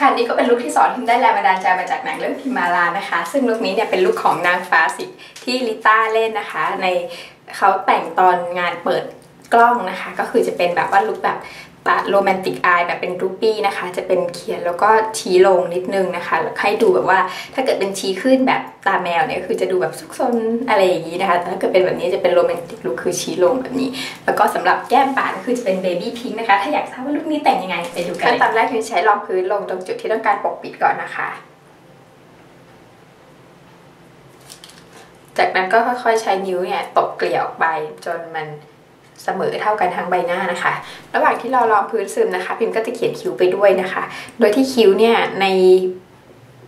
ค่ะนี่ก็เป็นลุคที่สอนพิมได้แรงบันดาลใจมาจากหนังเรื่องพิมาลานะคะ ซึ่งลุคนี้เนี่ยเป็นลุคของนางฟ้าสิที่ลิต้าเล่นนะคะ ในเขาแต่งตอนงานเปิดกล้องนะคะ ก็คือจะเป็นแบบว่าลุคแบบ ตาโรแมนติกอายแบบเป็นรูปี้นะคะ จะเป็นเขียนแล้วก็ชี้ลงนิดนึงนะคะแล้วให้ดูแบบว่าถ้าเกิดเป็นชี้ขึ้นแบบตาแมวเนี่ยคือจะดูแบบซุกซนอะไรอย่างนี้นะคะแต่ถ้าเกิดเป็นแบบนี้จะเป็นโรแมนติกลุคคือชี้ลงแบบนี้ แล้วก็สำหรับแก้มปากก็คือจะเป็นเบบี้พิงค์นะคะ ถ้าอยากทราบว่าลุคนี้แต่งยังไงไปดูกันขั้นตอนแรกคือใช้รองพื้นลงตรงจุดที่ต้องการปกปิดก่อนนะคะ จากนั้นก็ค่อยๆใช้นิ้วเนี่ยตบเกลี่ยออกไปจนมัน เสมอเท่ากันทั้งใบหน้านะคะ ระหว่างที่เรารองพื้นซึมนะคะ พิมก็จะเขียนคิ้วไปด้วยนะคะ โดยที่คิ้วเนี่ยใน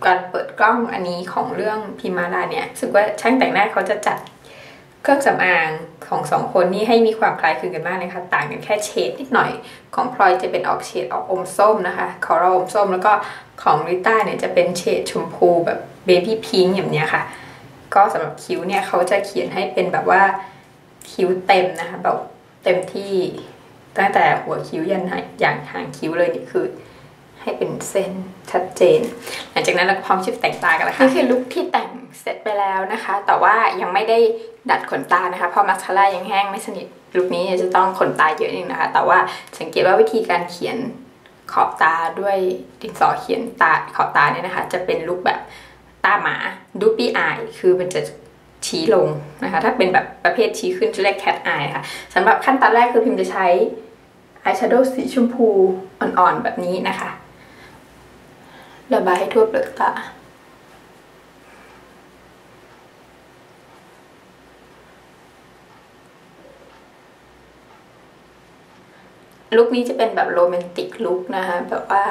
การเปิดกล้องอันนี้ของเรื่องพิมาลาเนี่ยรู้สึกว่าช่างแต่งหน้าเขาจะจัดเครื่องสำอางของสองคนนี้ให้มีความคล้ายคลึงกันมากเลยค่ะต่างกันแค่เฉดนิดหน่อย ของพลอยจะเป็นออกเฉดออกอมส้มนะคะคอรัลอมส้ม แล้วก็ของริต้าเนี่ยจะเป็นเฉดชมพูแบบเบบี้พิงค์อย่างเนี้ยค่ะ ก็สำหรับคิ้วเนี่ยเขาจะเขียนให้เป็นแบบว่าคิ้วเต็มนะคะแบบ เต็มที่ตั้งแต่หัวคิ้วยันอย่างหางคิ้วเลยนี่คือให้เป็นเส้นชัดเจน หลังจากนั้นเราก็พร้อมชิปแต่งตากันแล้วค่ะนี่คือลุคที่แต่งเสร็จไปแล้วนะคะ แต่ว่ายังไม่ได้ดัดขนตานะคะ เพราะมาสคาร่ายังแห้งไม่สนิทลุคนี้จะต้องขนตาเยอะนิดนึงนะคะ แต่ว่าสังเกตว่าวิธีการเขียนขอบตาด้วยดินสอเขียนตาขอบตาเนี่ยนะคะ จะเป็นลุคแบบตาหมาดูปี้อายคือมันจะ ชี้ลงนะคะ ถ้าเป็นแบบประเภทชี้ขึ้นจะเรียก cat eye ค่ะสำหรับขั้นตอนแรกคือพิมจะใช้อายแชโดว์สีชมพูอ่อนๆ แบบนี้นะคะ ระบายให้ทั่วเปลือกตาลุคนี้จะเป็นแบบโรแมนติกลุคนะคะ แบบว่า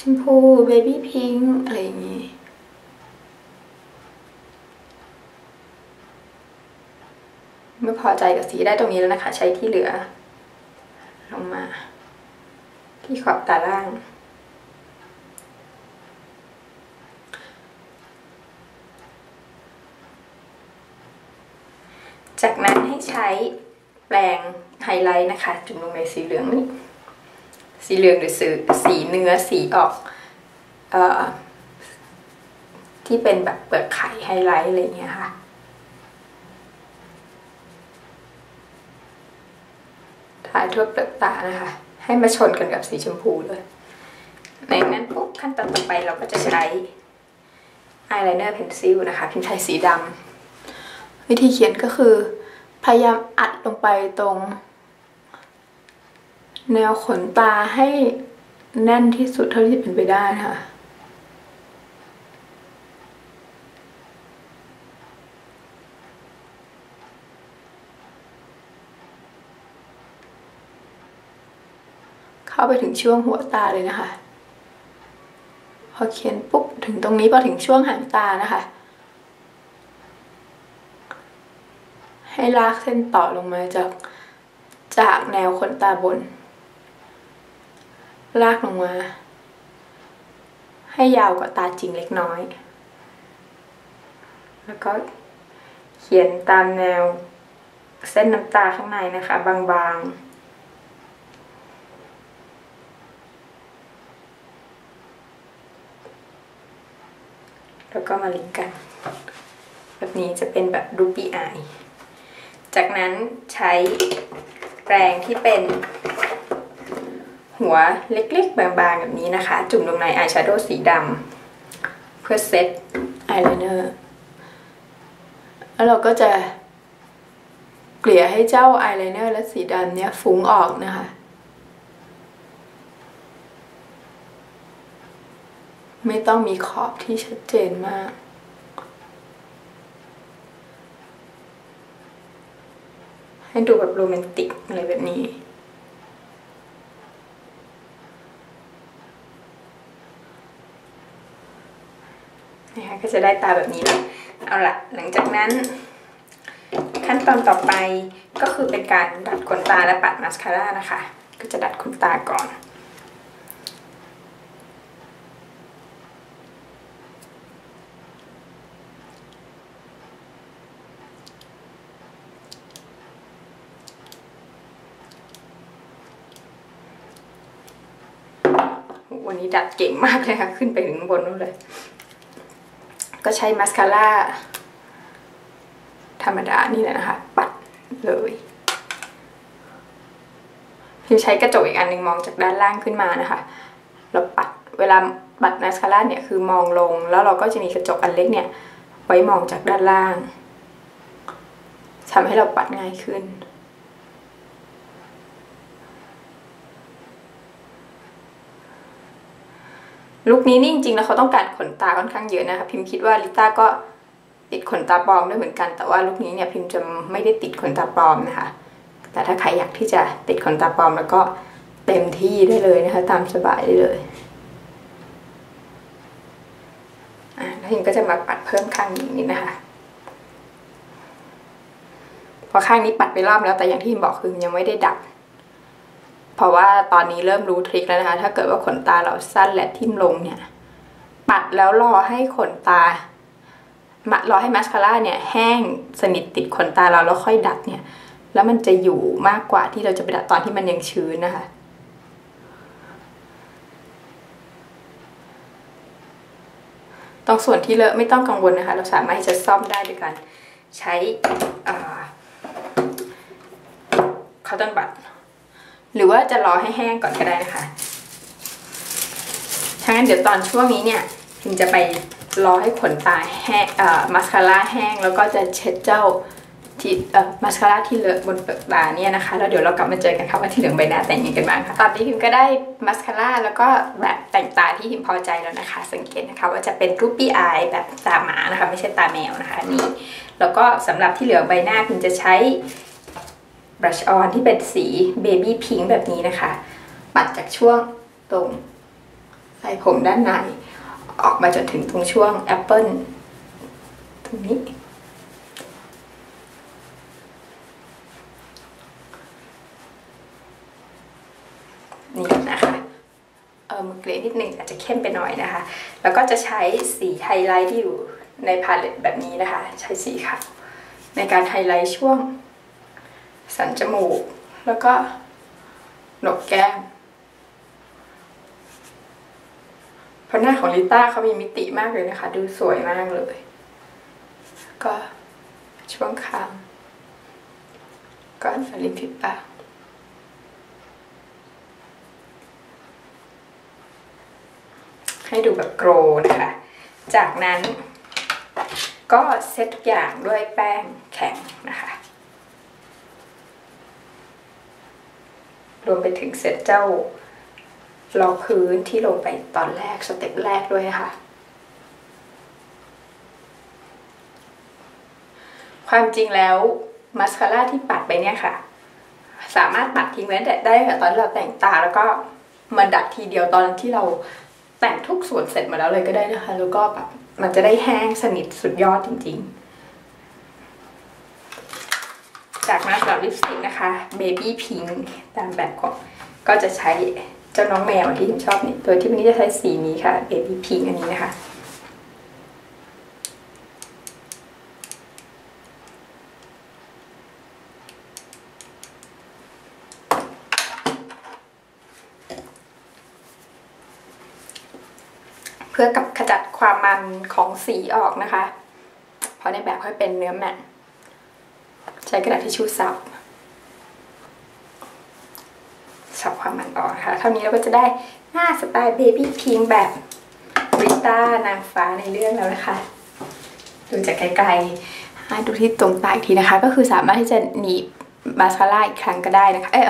ชมพูเบบี้พิงค์อะไรอย่างนี้ ไม่พอใจกับสีได้ตรงนี้แล้วนะคะ ใช้ที่เหลือ ลงมา ที่ขอบตาล่าง จากนั้นให้ใช้แปรงไฮไลท์นะคะ จุ่มลงในสีเหลืองนี่สีเหลืองหรือสีสีเนื้อสีออกเอ่อที่เป็นแบบเปลือกไข่ไฮไลท์อะไรเงี้ยค่ะ ถ่าย ทั่วเปลือกตานะคะ ให้มาชนกันกับสีชมพูเลยในนั้นปุ๊บขั้นตอนต่อไปเราก็จะใช้อายไลเนอร์เพนซิลนะคะพิมพ์ใช้สีดำวิธีเขียนก็คือ พยายามอัดลงไปตรง แนวขนตาให้แน่นที่สุดเท่าที่เป็นไปได้นะคะ เข้าไปถึงช่วงหัวตาเลยนะคะ พอเขียนปุ๊บถึงตรงนี้พอถึงช่วงหางตานะคะ ให้ลากเส้นต่อลงมาจากจากแนวขนตาบน ลากลงมา ให้ยาวกว่าตาจริงเล็กน้อย แล้วก็เขียนตามแนวเส้นน้ำตาข้างในนะคะ บางๆ แล้วก็มาลิงก์กัน แบบนี้จะเป็นแบบรูปี้อายจากนั้นใช้แปรงที่เป็น หัวเล็กๆ บางๆ แบบนี้นะคะ จุ่มลงในอายแชโดว์สีดำเพื่อเซตอายไลเนอร์แล้วเราก็จะเกลี่ยให้เจ้าอายไลเนอร์และสีดำเนี้ยฟุ้งออกนะคะ ไม่ต้องมีขอบที่ชัดเจนมากให้ดูแบบโรแมนติกอะไรแบบนี้ นะคะก็จะได้ตาแบบนี้แล้วเอาละหลังจากนั้น ขั้นตอนต่อไปก็คือเป็นการดัดขนตาและปัดมาสคาร่านะคะ ก็จะดัดขนตาก่อน วันนี้ดัดเก่งมากเลยค่ะ ขึ้นไปถึงบนนู้นเลย ก็ใช้มาสคาร่าธรรมดานี่แหละนะคะ ปัดเลยพิมใช้กระจกอีกอันหนึ่งมองจากด้านล่างขึ้นมานะคะแล้วปัดเวลาปัดมาสคาร่าเนี่ยคือมองลง แล้วเราก็จะมีกระจกอันเล็กเนี่ย ไว้มองจากด้านล่างทำให้เราปัดง่ายขึ้น ลุคนี้นี่จริงๆแล้วเขาต้องการขนตาค่อนข้างเยอะนะคะพิมคิดว่าลิต้าก็ติดขนตาปลอมด้วยเหมือนกัน แต่ว่าลุคนี้เนี่ยพิมจะไม่ได้ติดขนตาปลอมนะคะ แต่ถ้าใครอยากที่จะติดขนตาปลอมแล้วก็เต็มที่ได้เลยนะคะ ตามสบายได้เลยอะแล้วพิมก็จะมาปัดเพิ่มข้างนี้นิดนะคะพราะข้างนี้ปัดไปรอบแล้วแต่อย่างที่พิมบอกคือยังไม่ได้ดัด เพราะว่าตอนนี้เริ่มรู้ทริคแล้วนะคะ ถ้าเกิดว่าขนตาเราสั้นและทิ่มลงเนี่ย ปัดแล้วรอให้ขนตารอให้มาสคาร่าเนี่ยแห้งสนิทติดขนตาเราแล้วค่อยดัดเนี่ย แล้วมันจะอยู่มากกว่าที่เราจะไปดัดตอนที่มันยังชื้นนะคะตรงส่วนที่เลอะไม่ต้องกังวลนะคะ เราสามารถจะซ่อมได้ด้วยการใช้คอตตอนบัด หรือว่าจะรอให้แห้งก่อนก็ได้นะคะถ้างั้นเดี๋ยวตอนช่วงนี้เนี่ยพิมจะไปรอให้ขนตาแห้งมาสคาร่าแห้งแล้วก็จะเช็ดเจ้าที่มาสคาร่าที่เหลือบนเปลือกตาเนี่ยนะคะแล้วเดี๋ยวเรากลับมาเจอกันค่ะว่าที่เหลืองใบหน้าแต่งยังไงกันบ้างค่ะตอนนี้พิมก็ได้มาสคาร่าแล้วก็แบบแต่งตาที่พิมพอใจแล้วนะคะ สังเกตนะคะว่าจะเป็นรูปปี้อายแบบตาหมานะคะ ไม่ใช่ตาแมวนะคะนี่แล้วก็สำหรับที่เหลือใบหน้าพิมจะใช้ บรัชออนที่เป็นสีเบบี้พิงค์แบบนี้นะคะ ปัดจากช่วงตรงใส่ผมด้านใน ออกมาจนถึงตรงช่วงแอปเปิลตรงนี้ นี่นะคะเออมือเกรดนิดนึงอาจจะเข้มไปหน่อยนะคะ แล้วก็จะใช้สีไฮไลท์ที่อยู่ในพาเลตแบบนี้นะคะ ใช้สีขาวในการไฮไลท์ช่วง สันจมูก แล้วก็หนกแก้มเพราะหน้าของลิต้าเขามีมิติมากเลยนะคะ ดูสวยมากเลย ก็ช่วงคางก็ริมฝีปากให้ดูแบบโกรนะคะ จากนั้นก็เซตทุกอย่างด้วยแป้งแข็งนะคะ รวมไปถึงเซตเจ้ารองพื้นที่ลงไปตอนแรกสเต็ปแรกด้วยค่ะ ความจริงแล้วมาสคาร่าที่ปัดไปเนี่ยค่ะ สามารถปัดทิ้งไว้ได้แต่ตอนเราแต่งตาแล้วก็มาดัดทีเดียวตอนที่เราแต่งทุกส่วนเสร็จมาแล้วเลยก็ได้นะคะ แล้วก็แบบมันจะได้แห้งสนิทสุดยอดจริง ๆ จากนั้นสำหรับ ลิปสติกนะคะ Baby Pink ตามแบบของก็จะใช้เจ้าน้องแมวที่ผมชอบนี่ตัวที่วันนี้จะใช้สีนี้ค่ะ Baby Pink อันนี้นะคะเพื่อกับขจัดความมันของสีออกนะคะ เพราะในแบบเขาเป็นเนื้อแมตใช้กระดาษทิชชู่ซับ สับความมันออกค่ะ เท่านี้เราก็จะได้หน้าสไตล์เบบี้พิงแบบริต้านางฟ้าในเรื่องแล้วนะคะ ดูจากไกลๆดูที่ตรงปลายทีนะคะ ก็คือสามารถที่จะหนีบ มาสคาร่าอีกครั้งก็ได้นะคะ เอ้ย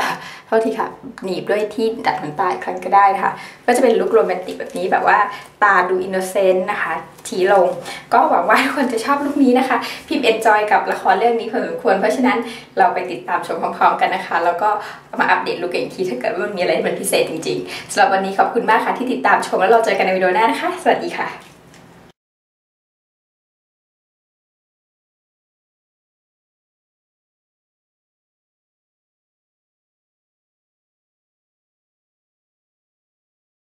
โทษทีค่ะ หนีบด้วยที่ดัดขนตาอีกครั้งก็ได้นะคะ ก็จะเป็นลุคโรแมนติกแบบนี้แบบว่าตาดูอินโนเซนต์นะคะทีลง ก็หวังว่าทุกคนจะชอบลุคนี้นะคะ พิมเอนจอยกับละครเรื่องนี้พอสมควร เพราะฉะนั้นเราไปติดตามชมพร้อมๆกันนะคะ แล้วก็มาอัปเดตลุคกันอีกทีถ้าเกิดว่ามันมีอะไรที่เป็นพิเศษจริงๆสำหรับวันนี้ขอบคุณมากค่ะที่ติดตามชมแล้วเราเจอกันในวิดีโอหน้านะคะ สวัสดีค่ะ